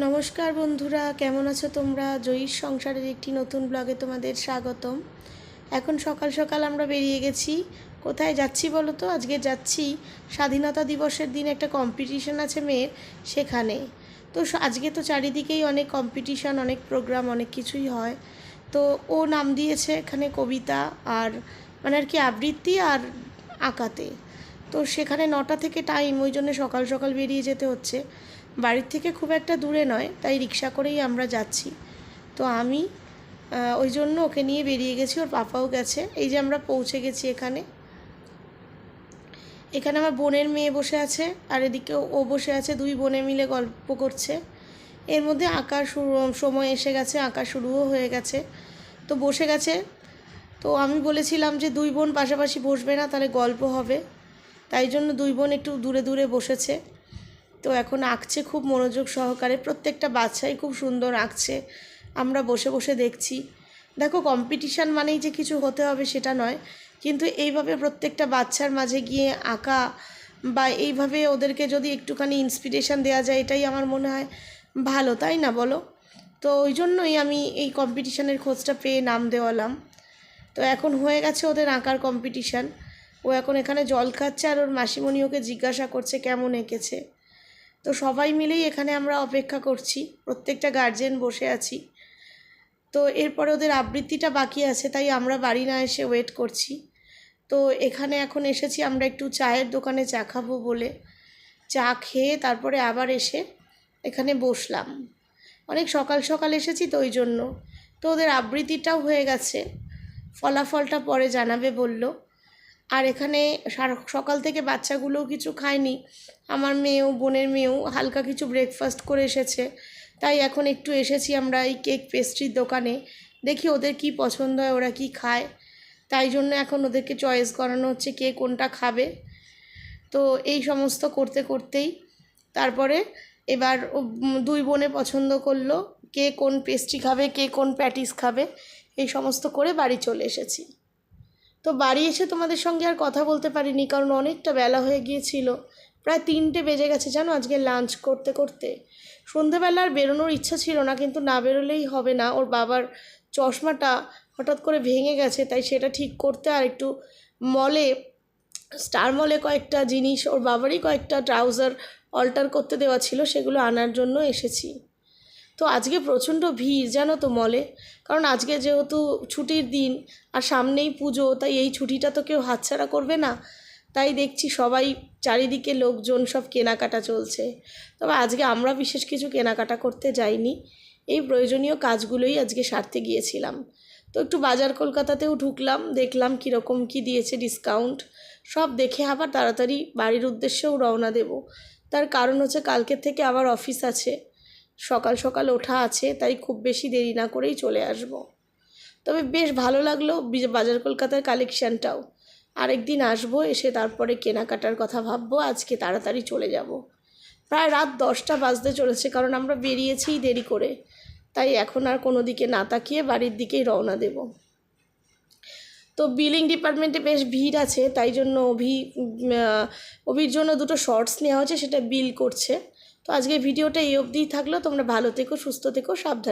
নমস্কার বন্ধুরা, কেমন আছো তোমরা? জয়ীর সংসারের একটি নতুন ব্লগে তোমাদের স্বাগতম। এখন সকাল সকাল আমরা বেরিয়ে গেছি। কোথায় যাচ্ছি বলো তো? আজকে যাচ্ছি স্বাধীনতা দিবসের দিন একটা কম্পিটিশন আছে মেয়ের সেখানে। তো আজকে তো চারিদিকেই অনেক কম্পিটিশন অনেক প্রোগ্রাম অনেক কিছুই হয়। তো ও নাম দিয়েছে এখানে কবিতা আর মানে আর কি আবৃত্তি আর আঁকাতে। তো সেখানে নটা থেকে টাইম ওই জন্য সকাল সকাল বেরিয়ে যেতে হচ্ছে। বাড়ির থেকে খুব একটা দূরে নয়, তাই রিক্সা করেই আমরা যাচ্ছি। তো আমি ওই জন্য ওকে নিয়ে বেরিয়ে গেছি, ওর পাপাও গেছে। এই যে আমরা পৌঁছে গেছি এখানে। এখানে আমার বোনের মেয়ে বসে আছে, আর এদিকে ও বসে আছে, দুই বোনে মিলে গল্প করছে। এর মধ্যে আঁকা শুরু, সময় এসে গেছে, আঁকা শুরুও হয়ে গেছে। তো বসে গেছে। তো আমি বলেছিলাম যে দুই বোন পাশাপাশি বসবে না, তাহলে গল্প হবে। তাই জন্য দুই বোন একটু দূরে দূরে বসেছে। তো এখন আঁকছে খুব মনোযোগ সহকারে। প্রত্যেকটা বাচ্চাই খুব সুন্দর আঁকছে। আমরা বসে বসে দেখছি। দেখো কম্পিটিশান মানেই যে কিছু হতে হবে সেটা নয়। কিন্তু এইভাবে প্রত্যেকটা বাচ্চার মাঝে গিয়ে আঁকা বা এইভাবে ওদেরকে যদি একটুখানি ইন্সপিরেশান দেওয়া যায়, এটাই আমার মনে হয় ভালো, তাই না বলো? তো ওই জন্যই আমি এই কম্পিটিশানের খোঁজটা পেয়ে নাম দেওয়ালাম। তো এখন হয়ে গেছে ওদের আঁকার কম্পিটিশান ও এখন এখানে জল খাচ্ছে আর ওর মাসিমণি ওকে জিজ্ঞাসা করছে কেমন এঁকেছে। তো সবাই মিলেই এখানে আমরা অপেক্ষা করছি। প্রত্যেকটা গার্জেন বসে আছি। তো এরপরে ওদের আবৃত্তিটা বাকি আছে, তাই আমরা বাড়ি না এসে ওয়েট করছি। তো এখানে এখন এসেছি, আমরা একটু চায়ের দোকানে চা খাব বলে। চা খেয়ে তারপরে আবার এসে এখানে বসলাম। অনেক সকাল সকাল এসেছি তো ওই জন্য। তো ওদের আবৃত্তিটাও হয়ে গেছে। ফলাফলটা পরে জানাবে বলল। আর এখানে সকাল থেকে বাচ্চাগুলোও কিছু খায়নি। আমার মেয়েও, বোনের মেয়েও হালকা কিছু ব্রেকফাস্ট করে এসেছে। তাই এখন একটু এসেছি আমরা এই কেক পেস্ট্রির দোকানে। দেখি ওদের কি পছন্দ হয়, ওরা কি খায়। তাই জন্য এখন ওদেরকে চয়েস করানো হচ্ছে কে কোনটা খাবে। তো এই সমস্ত করতে করতেই তারপরে এবার দুই বোনে পছন্দ করল কে কোন পেস্ট্রি খাবে, কে কোন প্যাটিস খাবে। এই সমস্ত করে বাড়ি চলে এসেছি। তো বাড়ি এসে তোমাদের সঙ্গে আর কথা বলতে পারিনি, কারণ অনেকটা বেলা হয়ে গিয়েছিল। প্রায় তিনটে বেজে গেছে জানো আজকে লাঞ্চ করতে করতে। সন্ধেবেলা আর বেরোনোর ইচ্ছা ছিল না, কিন্তু না বেরোলেই হবে না। ওর বাবার চশমাটা হঠাৎ করে ভেঙে গেছে, তাই সেটা ঠিক করতে আর একটু মলে স্টার মলে কয়েকটা জিনিস, ওর বাবারই কয়েকটা ট্রাউজার অল্টার করতে দেওয়া ছিল, সেগুলো আনার জন্য এসেছি। তো আজকে প্রচণ্ড ভিড়, জানো তো মলে কারণ আজকে যেহেতু ছুটির দিন আর সামনেই পুজো, তাই এই ছুটিটা তো কেউ হাতছাড়া করবে না। তাই দেখছি সবাই চারিদিকে লোকজন, সব কেনাকাটা চলছে। তবে আজকে আমরা বিশেষ কিছু কেনাকাটা করতে যাইনি। এই প্রয়োজনীয় কাজগুলোই আজকে সারতে গিয়েছিলাম। তো একটু বাজার কলকাতাতেও ঢুকলাম, দেখলাম কীরকম কী দিয়েছে ডিসকাউন্ট সব দেখে আবার তাড়াতাড়ি বাড়ির উদ্দেশ্যেও রওনা দেব। তার কারণ হচ্ছে কালকের থেকে আবার অফিস আছে। সকাল সকাল ওঠা আছে, তাই খুব বেশি দেরি না করেই চলে আসব। তবে বেশ ভালো লাগল বাজার কলকাতার কালেকশানটাও। আরেকদিন আসব, এসে তারপরে কেনাকাটার কথা ভাববো, আজকে তাড়াতাড়ি চলে যাব। প্রায় রাত দশটা বাজতে চলেছে, কারণ আমরা বেরিয়েছিই দেরি করে। তাই এখন আর কোনো দিকে না তাকিয়ে বাড়ির দিকেই রওনা দেব। তো বিলিং ডিপার্টমেন্টে বেশ ভিড় আছে, তাই জন্য অভি অভির জন্য দুটো শর্টস নেওয়া হয়েছে, সেটা বিল করছে। তো আজকে ভিডিওটা এই অবধিই থাকল। তোমরা ভালো থেকো সুস্থ থেকো সাবধানে